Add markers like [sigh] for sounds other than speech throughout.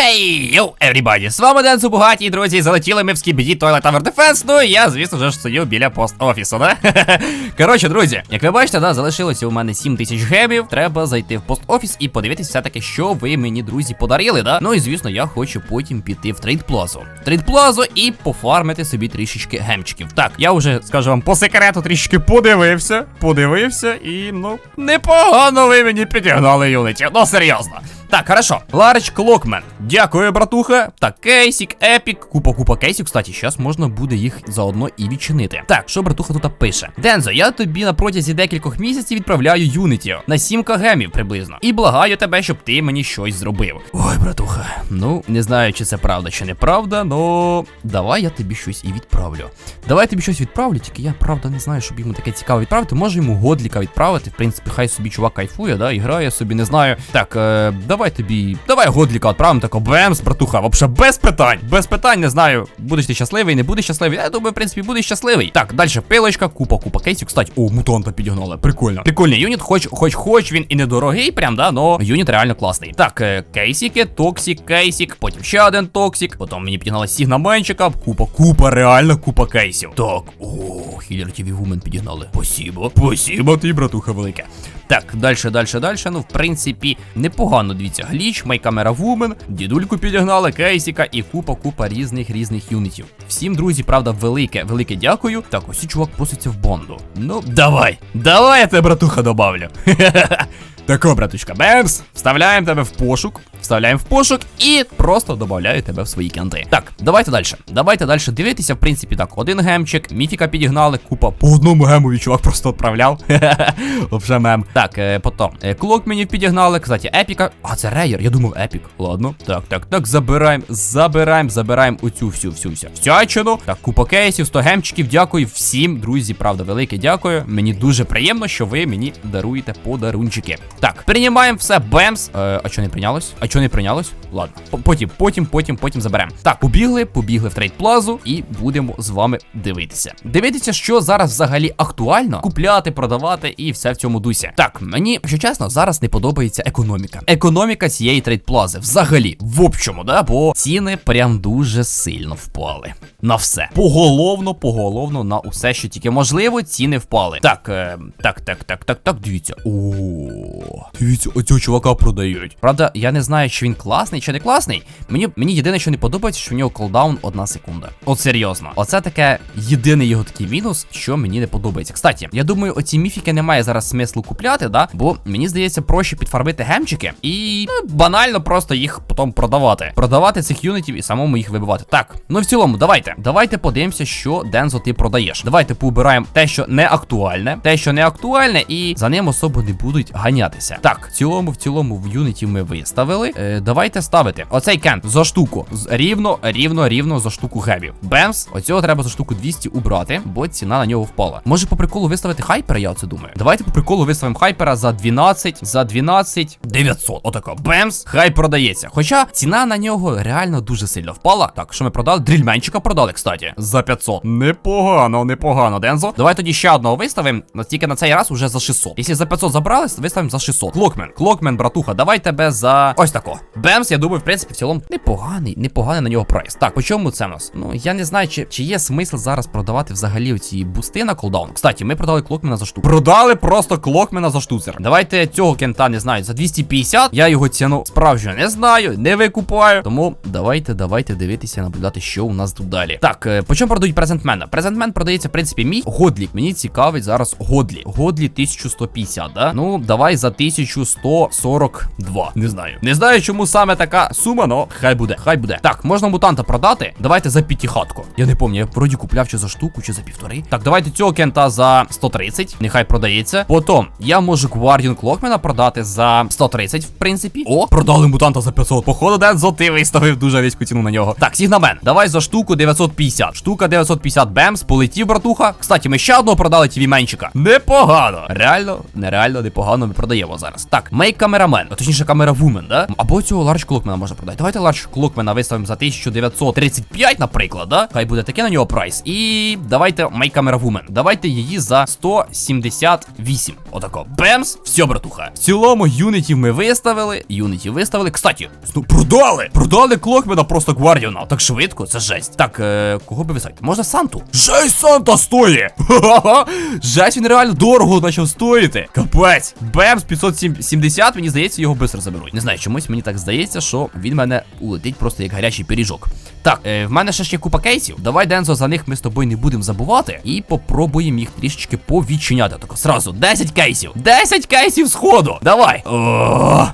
Хей, йоу, everybody, з вами Ден Зубугаті, друзі, залетіли ми в скібіді Toilet Tower Defense, ну і я, звісно ж, стою біля пост-офісу, да? [laughs] Коротше, друзі, як ви бачите, да, залишилося у мене 7 тисяч гемів, треба зайти в пост-офіс і подивитися все-таки, що ви мені, друзі, подарили, да? Ну і звісно, я хочу потім піти в трейд плазу. Трейд плазу і пофармити собі трішечки гемчиків. Так, я вже, скажу вам, по секрету трішки подивився, подивився, і, ну, непогано ви мені підігнали юнитів, ну серйозно. Так, хорошо. Ларич Клокмен. Дякую, братуха. Так, кейсік, епік. Купа купа кейсів. Кстати, зараз можна буде їх заодно і відчинити. Так, що братуха тут пише? Дензо, я тобі на протязі декількох місяців відправляю юнітів на 7 гемів приблизно. І благаю тебе, щоб ти мені щось зробив. Ой, братуха. Ну, не знаю, чи це правда, чи неправда, но давай я тобі щось і відправлю. Давай тобі щось відправлю, тільки я правда не знаю, щоб йому таке цікаво відправити. Може йому годліка відправити. В принципі, хай собі чувак кайфує, да, і грає собі, не знаю. Так, е, давай тобі. Давай годліка відправимо, тако бемс, братуха. Вообще без питань. Без питань, не знаю. Будеш ти щасливий, не будеш щасливий. Я думаю, в принципі, будеш щасливий. Так, далі пилочка, купа, купа кейсів. Кстати, о, мутанта підігнали. Прикольно. Прикольний юніт, хоч, хоч, хоч він і недорогий, прям, да, но юніт реально класний. Так, е, кейсики, токсик, кейсик, потім ще один токсик. Потім мені підігнали сігнаменчика. Купа, купа, реально купа кейсів. Так, о, хілер TV Woman підігнали. Спасибо. Спасибо, ти, братуха, велике. Так, далі, далі, далі. Ну, в принципі, непогано. Дивіться, гліч, майкамера вумен, дідульку підігнали, кейсіка і купа-купа різних різних юнітів. Всім, друзі, правда, велике, велике дякую. Так, ось чувак проситься в бонду. Ну, давай, давай я тебе, братуха, добавлю. [laughs] Тако, братучка, бемс, вставляємо тебе в пошук, вставляємо в пошук і просто додаю тебе в свої кенти. Так, давайте далі. Давайте далі дивитися. В принципі, так, один гемчик, міфіка підігнали, купа по одному гемові чувак просто відправляв. [laughs] Вже мем. Так, е, потім е, клок мені підігнали. Кстати, епіка. А, це рейер. Я думав, епік. Ладно. Так, так, так, забираємо, забираємо, забираємо оцю всю всю всю всячину. Так, купа кейсів, 100 гемчиків. Дякую всім, друзі. Правда, велике дякую. Мені дуже приємно, що ви мені даруєте подарунчики. Так, приймаємо все, бемс. Е, а що не прийнялось? А що не прийнялось? Ладно. Потім, потім, потім, потім заберемо. Так, побігли, побігли в трейд плазу і будемо з вами дивитися. Дивитися, що зараз взагалі актуально купляти, продавати і все в цьому дусі. Так, мені, якщо чесно, зараз не подобається економіка. Економіка цієї трейд плази. Взагалі, в общому, да, бо ціни прям дуже сильно впали. На все. Поголовно, поголовно на усе, що тільки можливо, ціни впали. Так, е, так, так, так, так, так, дивіться. О, дивіться, оцього чувака продають. Правда, я не знаю, чи він класний, чи не класний. Мені мені єдине, що не подобається, що в нього колдаун одна секунда. От серйозно. Оце таке єдиний його такий мінус, що мені не подобається. Кстати, я думаю, оці міфіки немає зараз смислу купляти, да? Бо мені здається, проще підфарбити гемчики і ну, банально просто їх потім продавати. Продавати цих юнітів і самому їх вибивати. Так, ну в цілому, давайте. Давайте подивимося, що Дензо ти продаєш. Давайте поубираємо те, що не актуальне, те, що не актуальне, і за ним особо не будуть ганятися. Так, в цілому, в цілому, в юнітів ми виставили. Е, давайте ставити оцей кент за штуку. Рівно, рівно, рівно за штуку гемів. Бемс, оцього треба за штуку 200 убрати, бо ціна на нього впала. Може по приколу виставити хайпера, я оце думаю. Давайте по приколу виставимо хайпера за 12, за 12 900. Отако. Бемс, хай продається. Хоча ціна на нього реально дуже сильно впала. Так, що ми продали? Дрільменчика продали, кстати, за 500. Непогано, непогано, Дензо. Давай тоді ще одного виставимо. но Тільки на цей раз уже за 600. Якщо за 500 забрали, виставимо за 600. Клокмен, клокмен, братуха, давай тебе за ось тако. Бемс, я думаю, в принципі, в цілому непоганий, непоганий на нього прайс. Так, по чому це в нас? Ну, я не знаю, чи, чи є смисл зараз продавати взагалі оці бусти на колдаун. Кстати, ми продали клокмена за штуку. Продали просто клокмена за штуцер. Давайте цього кента не знаю, за 250. Я його ціну справжньо не знаю, не викупаю. Тому давайте, давайте дивитися, наблюдати, що у нас тут далі. Так, е, по чому продають презентмена? Презентмен продається, в принципі, мій годлік. Мені цікавить зараз годлі. Годлі 1150, да? Ну, давай за 1142. Не знаю. Не знаю, чому саме така сума, но хай буде, хай буде. Так, можна мутанта продати. Давайте за п'ятихатку. Я не пам'ятаю, я вроді купляв чи за штуку, чи за півтори. Так, давайте цього кента за 130. Нехай продається. Потім я можу Гвардіон Клокмена продати за 130, в принципі. О, продали мутанта за 500. Походу, Дензо, ти виставив дуже війську ціну на нього. Так, Сігнамен, давай за штуку 950. Штука 950 бемс, полетів, братуха. Кстати, ми ще одного продали тівіменчика. Непогано. Реально, нереально непогано ми продаємо зараз. Так, мейк камерамен, точніше камера вумен, да? Або цього Ларч Клокмена можна продати. Давайте Ларч Клокмена виставимо за 1935, наприклад, да? Хай буде таке на нього прайс. І давайте Camera Woman. Давайте її за 178. Отако. Бемс, все, братуха. В цілому юнітів ми виставили. Юнітів виставили. Кстати, ну продали! Продали Клокмена просто Гвардіона. Так швидко, це жесть. Так, е, кого би висадити? Можна Санту? Жесть Санта стоїть! Ха-ха-ха! [laughs] Жесть, він реально дорого почав стоїти. Капець. Бемс 570, мені здається, його бистро заберуть. Не знаю, чомусь мені так здається, що він мене улетить просто як гарячий пиріжок. Так, е, в мене ще є купа кейсів. Давай, Дензо, за них ми з тобою не будемо забувати. І попробуємо їх трішечки повідчиняти. Так, сразу 10 кейсів. 10 кейсів сходу. Давай.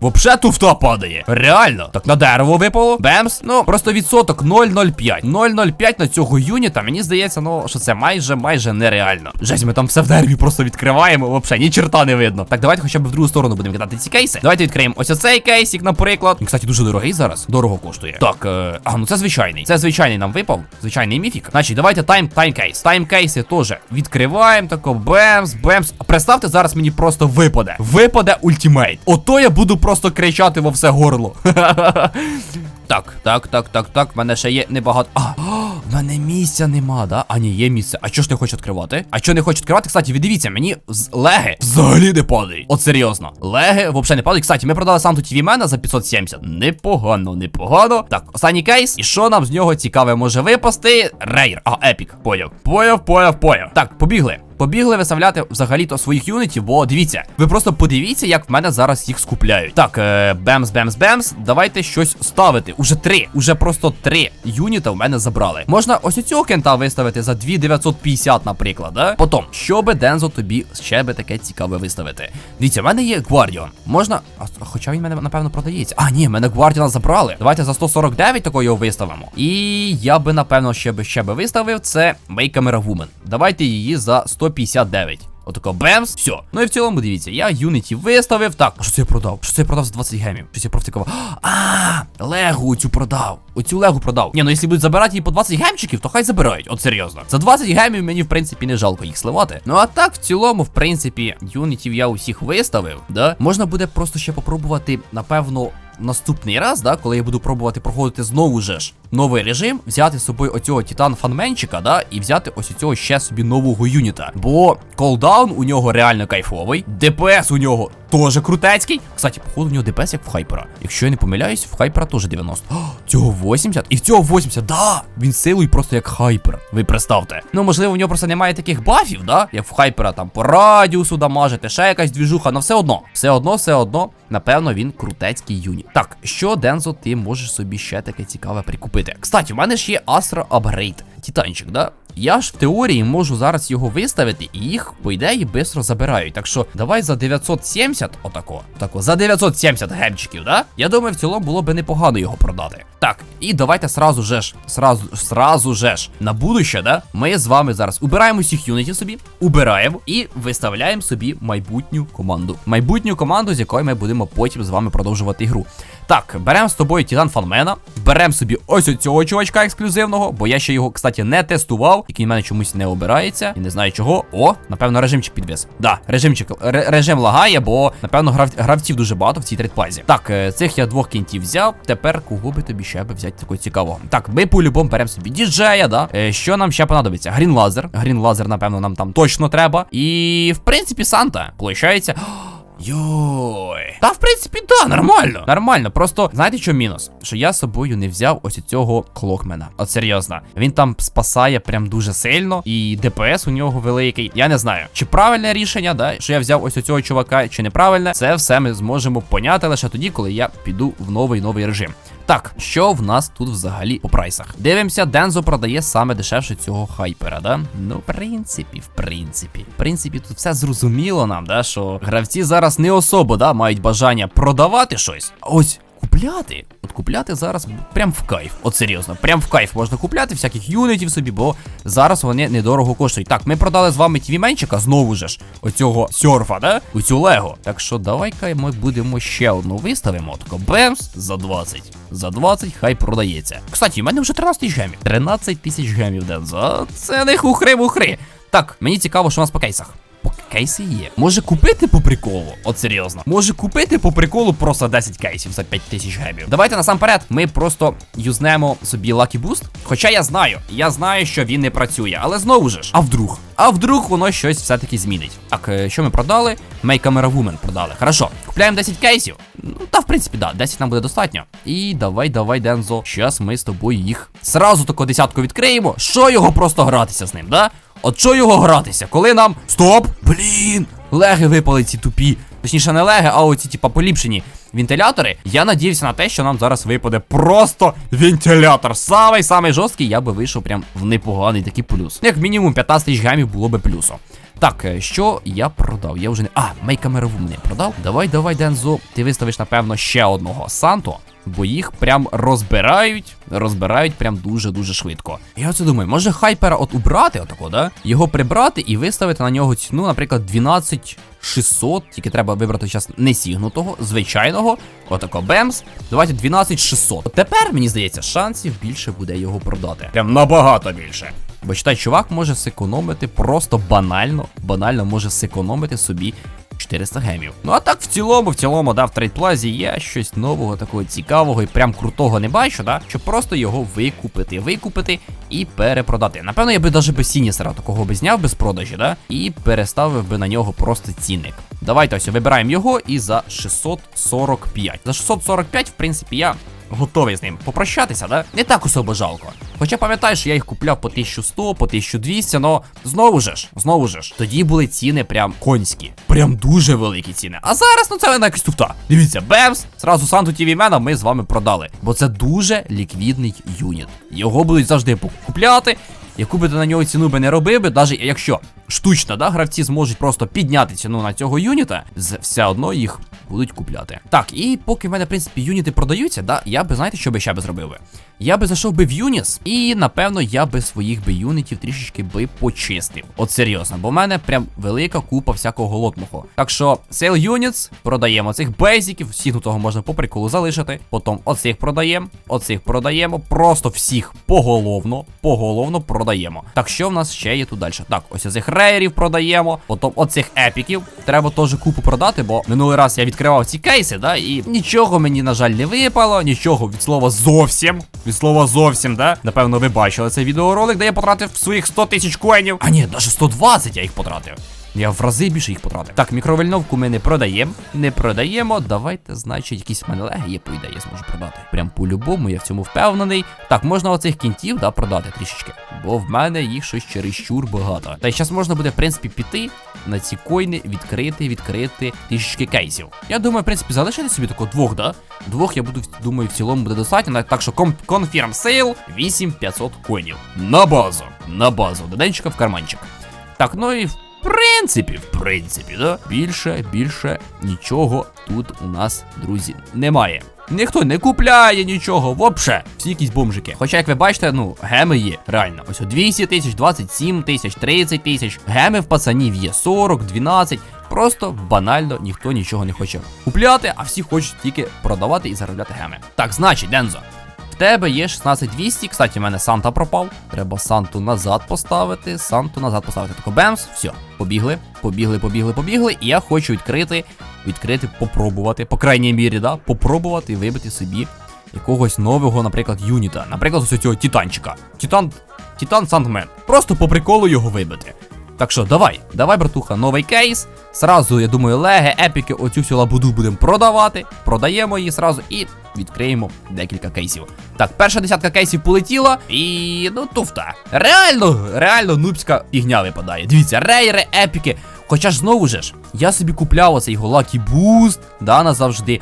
Вообще туфта падає. Реально. Так на дерево випало. Бемс. Ну, просто відсоток 0,05. 0,05 на цього юніта. Мені здається, ну, що це майже майже нереально. Жесть, ми там все в дереві просто відкриваємо. Вообще, ні черта не видно. Так, давайте хоча б в другу сторону будемо кидати ці кейси. Давайте відкриємо ось оцей кейсик, наприклад. Він, кстати, дуже дорогий зараз. Дорого коштує. Так, е, а ну це звичайний. Це звичайний нам випав. Звичайний міфік. Значить, давайте тайм таймкейс. Таймкейси теж відкриваємо. Тако бемс, бемс. Представте, зараз мені просто випаде. Випаде ультимейт. Ото я буду просто кричати во все горло. [laughs] Так, так, так, так, так. В мене ще є небагато. А, в мене місця нема, да? А ні, є місце. А чого ж не хоче відкривати? А чого не хоче відкривати? Кстати, віддивіться, мені з леги взагалі не падають. От серйозно. Леги взагалі не падають. Кстати, ми продали Санту TV Мена за 570. Непогано, непогано. Так, останній кейс. І що нам з нього цікаве може випасти? Рейр. А, епік. Появ. Появ, появ, появ. Так, побігли. Побігли виставляти взагалі-то своїх юнітів, бо дивіться, ви просто подивіться, як в мене зараз їх скупляють. Так, е, бемс, бемс, бемс. Давайте щось ставити. Уже три, уже просто три юніта в мене забрали. Можна ось цього кента виставити за 2950, наприклад. да? Потім, що би Дензо тобі ще би таке цікаве виставити. Дивіться, в мене є Гвардіон. Можна. А, хоча він мене, напевно, продається. А, ні, мене Гвардіона забрали. Давайте за 149 такого його виставимо. І я би, напевно, ще би ще би виставив це Camera Woman. Давайте її за 159. Отако бемс, все. Ну і в цілому, дивіться, я Юніті виставив. Так, що це я продав? Що це я продав за 20 гемів? Щось я провтикував. А, легу цю продав. Оцю легу продав. Ні, ну якщо будуть забирати її по 20 гемчиків, то хай забирають. От серйозно. За 20 гемів мені, в принципі, не жалко їх сливати. Ну а так, в цілому, в принципі, юнітів я усіх виставив. Да? Можна буде просто ще попробувати, напевно. Наступний раз, да, коли я буду пробувати проходити знову же ж новий режим, взяти з собою оцього Титан Фанменчика, да, і взяти ось цього ще собі нового юніта. Бо колдаун у нього реально кайфовий, ДПС у нього теж крутецький. Кстати, походу, у нього ДПС як в Хайпера. Якщо я не помиляюсь, в Хайпера теж 90. О, цього 80, і в цього 80, да! Він силою просто як Хайпер. Ви представте. Ну, можливо, в нього просто немає таких бафів, да? Як в Хайпера там по радіусу дамажити, ще якась двіжуха, але все одно. Все одно, все одно, напевно, він крутецький юніт. Так, що Дензо, ти можеш собі ще таке цікаве прикупити? Кстати, у мене ж є Astro Upgrade. Титанчик, да? Я ж в теорії можу зараз його виставити, і їх, по ідеї, швидко забирають. Так що давай за 970, отако, тако, за 970 гемчиків, да? Я думаю, в цілому було би непогано його продати. Так, і давайте сразу же ж, сразу, сразу же ж, на будуще, да? Ми з вами зараз убираємо всіх юнітів собі, убираємо і виставляємо собі майбутню команду. Майбутню команду, з якою ми будемо потім з вами продовжувати ігру. Так, беремо з тобою Титан Фанмена, беремо собі ось цього чувачка ексклюзивного, бо я ще його, кстати, не тестував, який в мене чомусь не обирається. І не знаю чого. О, напевно, режимчик підвіз. Да, режимчик, режим лагає, бо, напевно, грав, гравців дуже багато в цій трейдпазі. Так, е, цих я двох кінтів взяв. Тепер кого би тобі ще би взяти такого цікавого? Так, ми по-любому беремо собі діджея, да. Е, що нам ще понадобиться? Грін лазер. Грін лазер, напевно, нам там точно треба. І, в принципі, Санта. Получається. Йой. Та в принципі, да, нормально. Нормально. Просто знаєте, що мінус? Що я з собою не взяв ось цього клокмена. От серйозно. Він там спасає прям дуже сильно. І ДПС у нього великий. Я не знаю, чи правильне рішення, да, що я взяв ось цього чувака, чи неправильне. Це все ми зможемо поняти лише тоді, коли я піду в новий новий режим. Так, що в нас тут взагалі по прайсах? Дивимося, Дензо продає саме дешевше цього хайпера, да? Ну, в принципі, в принципі. В принципі, тут все зрозуміло нам, да, що гравці зараз не особо да, мають бажання продавати щось. Ось купляти. От купляти зараз прям в кайф. От серйозно, прям в кайф можна купляти всяких юнітів собі, бо зараз вони недорого коштують. Так, ми продали з вами твіменчика, знову ж оцього серфа, да? У цю Лего. Так що давай-ка ми будемо ще одну виставимо. Тако бемс за 20. За 20 хай продається. Кстати, у мене вже 13 тисяч гемів. 13 тисяч гемів, Дензо. Це не хухри-мухри. Так, мені цікаво, що у нас по кейсах. Кейси є. Може купити по приколу? От серйозно. Може купити по приколу просто 10 кейсів за 5 тисяч гемів. Давайте насамперед ми просто юзнемо собі Lucky Boost. Хоча я знаю, я знаю, що він не працює, але знову ж. А вдруг? А вдруг воно щось все-таки змінить. Так, е, що ми продали? Camera Woman продали. Хорошо. Купляємо 10 кейсів. Ну, та в принципі, да, 10 нам буде достатньо. І давай, давай, Дензо. Щас ми з тобою їх сразу таку десятку відкриємо. Що його просто гратися з ним, да? От що його гратися, коли нам. Стоп! Блін! Леги випали ці тупі. Точніше, не леги, а оці, типа, поліпшені вентилятори. Я надіюся на те, що нам зараз випаде просто вентилятор. Самий самий жорсткий, я би вийшов прям в непоганий такий плюс. Як мінімум 15 тисяч гамів було би плюсом. Так, е, що я продав? Я вже не. А, мейкамерову мене продав. Давай, давай, Дензо. Ти виставиш, напевно, ще одного Санто. Бо їх прям розбирають, розбирають прям дуже-дуже швидко. Я оце думаю, може хайпера от убрати, отако, да? Його прибрати і виставити на нього ціну, наприклад, 12 600, тільки треба вибрати зараз не сігнутого, звичайного. Отако бемс. Давайте 12 600. От тепер, мені здається, шансів більше буде його продати. Прям набагато більше. Бо читай, чувак може зекономити просто банально, банально може зекономити собі 400 гемів. Ну а так в цілому, в цілому, да, в трейдплазі я щось нового, такого цікавого і прям крутого не бачу, да, щоб просто його викупити, викупити і перепродати. Напевно, я би навіть без Сінісера такого би зняв без продажі, да, і переставив би на нього просто цінник. Давайте ось вибираємо його і за 645. За 645, в принципі, я готовий з ним попрощатися, да? Не так особо жалко. Хоча пам'ятаю, що я їх купляв по 1100, по 1200, но знову ж, знову ж, тоді були ціни прям конські. Прям дуже великі ціни. А зараз, ну це вона якась туфта. Дивіться, бемс, зразу Санту TV Мена ми з вами продали. Бо це дуже ліквідний юніт. Його будуть завжди купляти. Яку би ти на нього ціну би не робив би, навіть якщо штучно, да, гравці зможуть просто підняти ціну на цього юніта, все одно їх будуть купляти. Так, і поки в мене, в принципі, юніти продаються, да, я би, знаєте, що би ще би зробив би? Я би зайшов би в Юніс, і напевно я би своїх би юнітів трішечки би почистив. От серйозно, бо в мене прям велика купа всякого голодного. Так що Sale Units продаємо цих бейзиків, сігнутого можна по приколу залишити. Потім оцих продаємо, оцих продаємо. Просто всіх поголовно, поголовно продаємо. Так, що в нас ще є тут далі? Так, ось оцих рейерів продаємо. Потім оцих епіків. Треба теж купу продати, бо минулий раз я відкривав ці кейси, да, і нічого мені, на жаль, не випало, нічого від слова зовсім. Від слова зовсім, да? Напевно, ви бачили цей відеоролик, де я потратив своїх 100 тисяч коїнів. А ні, навіть 120 я їх потратив. Я в рази більше їх потратив. Так, мікровольновку ми не продаємо. Не продаємо. Давайте, значить, якісь в мене леги є, по ідеї, я зможу продати. Прям по-любому, я в цьому впевнений. Так, можна оцих кінтів, да, продати трішечки. Бо в мене їх щось чересчур багато. Та й зараз можна буде, в принципі, піти на ці коїни, відкрити, відкрити трішечки кейсів. Я думаю, в принципі, залишити собі такого двох, да? Двох я буду, думаю, в цілому буде достатньо. Так що confirm sale 8500 коїнів. На базу. На базу. Доденчика в карманчик. Так, ну і в принципі, в принципі, да? Більше, більше нічого тут у нас, друзі, немає. Ніхто не купляє нічого, вообще. Всі якісь бомжики. Хоча, як ви бачите, ну, геми є, реально. Ось о 200 тисяч, 27 тисяч, 30 тисяч. Геми в пацанів є 40, 12. Просто банально ніхто нічого не хоче купляти, а всі хочуть тільки продавати і заробляти геми. Так, значить, Дензо. Тебе є 16200. Кстати, в мене Санта пропав. Треба Санту назад поставити. Санту назад поставити. Тако бемс. Все, побігли, побігли, побігли, побігли. І я хочу відкрити, відкрити, попробувати. По крайній мірі, да, попробувати вибити собі якогось нового, наприклад, юніта. Наприклад, ось цього Титанчика. Титан. Титан Сандмен. Просто по приколу його вибити. Так що, давай, давай, братуха, новий кейс. Сразу, я думаю, леги, епіки, оцю всю лабуду будемо продавати. Продаємо її сразу і відкриємо декілька кейсів. Так, перша десятка кейсів полетіла, і ну туфта. Реально, реально нубська фігня випадає. Дивіться, рейри, епіки. Хоча ж знову же ж, я собі купляв оцей голакі буст, да, назавжди.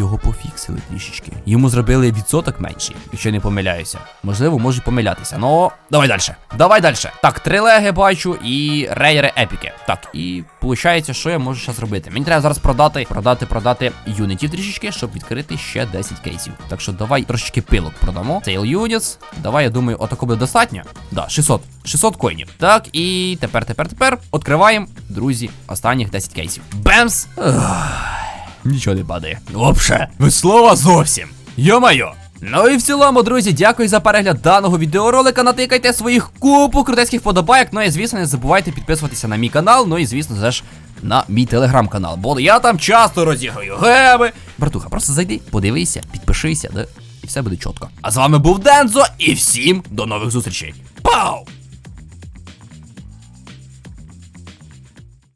Його пофіксили трішечки. Йому зробили відсоток менший, якщо не помиляюся. Можливо, можуть помилятися. Ну, давай далі. Давай далі. Так, три леги бачу і рейери епіки. Так, і виходить, що я можу зараз робити? Мені треба зараз продати, продати, продати юнітів трішечки, щоб відкрити ще 10 кейсів. Так що давай трошечки пилок продамо. Sale Units. Давай, я думаю, отако буде достатньо. Да, 600. 600 коїнів. Так, і тепер, тепер, тепер відкриваємо, друзі, останніх 10 кейсів. Бемс! Нічого не падає. Вообще, ви слова зовсім. Йо-майо. Ну і в цілому, друзі, дякую за перегляд даного відеоролика. Натикайте своїх купу крутецьких подобайок. Ну і звісно, не забувайте підписуватися на мій канал. Ну і звісно, теж на мій телеграм-канал. Бо я там часто розіграю геби. Братуха, просто зайди, подивися, підпишися, да? І все буде чітко. А з вами був Дензо, і всім до нових зустрічей. Пау!